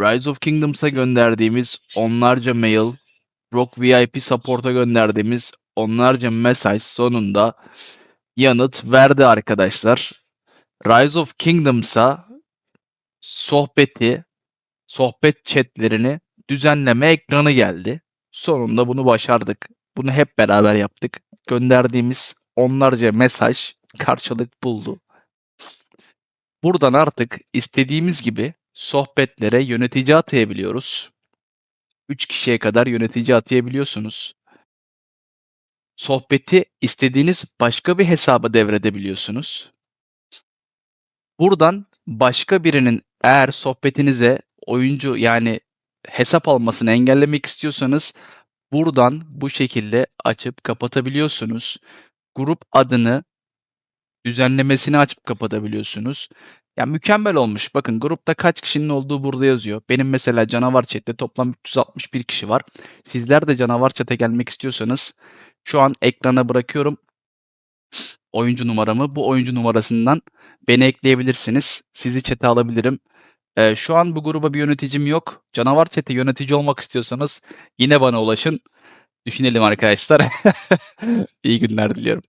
Rise of Kingdoms'a gönderdiğimiz onlarca mail, Rock VIP Support'a gönderdiğimiz onlarca mesaj sonunda yanıt verdi arkadaşlar. Rise of Kingdoms'a sohbeti, sohbet chatlerini düzenleme ekranı geldi. Sonunda bunu başardık. Bunu hep beraber yaptık. Gönderdiğimiz onlarca mesaj karşılık buldu. Buradan artık istediğimiz gibi sohbetlere yönetici atayabiliyoruz. 3 kişiye kadar yönetici atayabiliyorsunuz. Sohbeti istediğiniz başka bir hesaba devredebiliyorsunuz. Buradan başka birinin eğer sohbetinize oyuncu yani hesap almasını engellemek istiyorsanız buradan bu şekilde açıp kapatabiliyorsunuz. Grup adını düzenlemesini açıp kapatabiliyorsunuz. Ya mükemmel olmuş. Bakın grupta kaç kişinin olduğu burada yazıyor. Benim mesela canavar chatte toplam 361 kişi var. Sizler de canavar chat'e gelmek istiyorsanız şu an ekrana bırakıyorum oyuncu numaramı. Bu oyuncu numarasından beni ekleyebilirsiniz. Sizi chat'e alabilirim. Ee, şu an bu gruba bir yöneticim yok. Canavar chat'e yönetici olmak istiyorsanız yine bana ulaşın. Düşünelim arkadaşlar. İyi günler diliyorum.